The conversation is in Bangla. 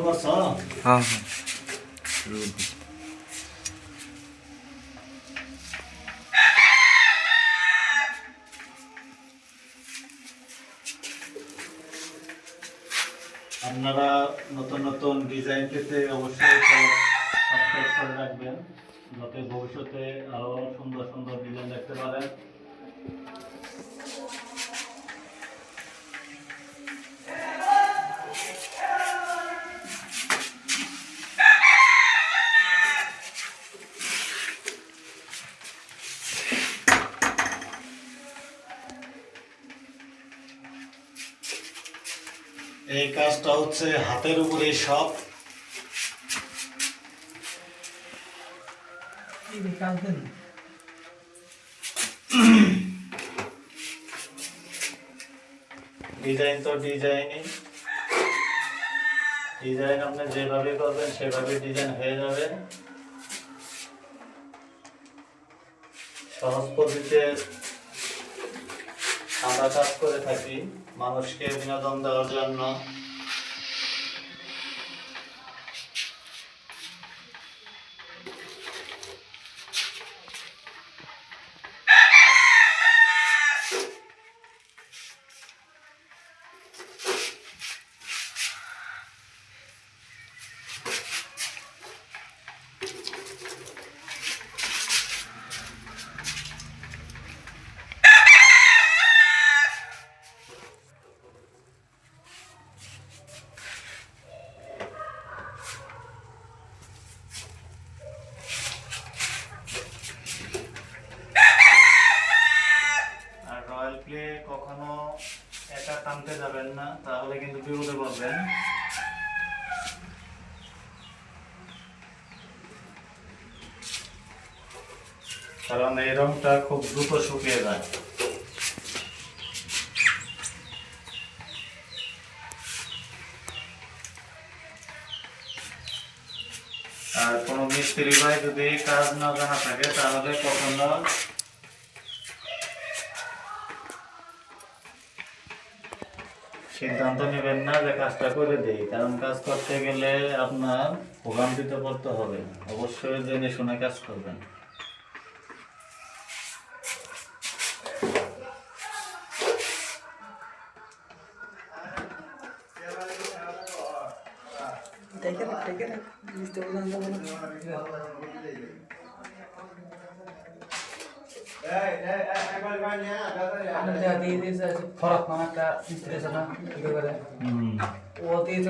করছ হ্যাঁ হ্যাঁ। আপনারা নতুন নতুন ডিজাইন পেতে অবশ্যই সাবস্ক্রাইব করে রাখবেন যাতে ভবিষ্যতে আরও সুন্দর সুন্দর ডিজাইন দেখতে পারেন। এই কাজটা হচ্ছে হাতের উপরে সব। ডিজাইন তো ডিজাইনই। ডিজাইন আপনি যেভাবে করবেন সেভাবে ডিজাইন হয়ে যাবে। সহজ পদ্ধতিতে আমরা কাজ করে থাকি মানুষকে বিনোদন দেওয়ার জন্য। কখনো একা টানতে যাবেন না, তাহলে কিন্তু বিপদে পড়বেন। কারণ এই রংটা খুব দ্রুত শুকিয়ে যায়। আর কোনো মিস্ত্রি ভাই যদি কাজ না জানা থাকে, তাহলে কখনো সিদ্ধান্ত নেবেন না যে কাজটা করে দেই, কারণ কাজ করতে গেলে আপনার ভোগান্তিতে পড়তে হবে। অবশ্যই জেনে শুনে কাজ করবেন। ফরাক নামে একটা মিস্ত্রি আছে না কি করে হুম ও দিয়েছে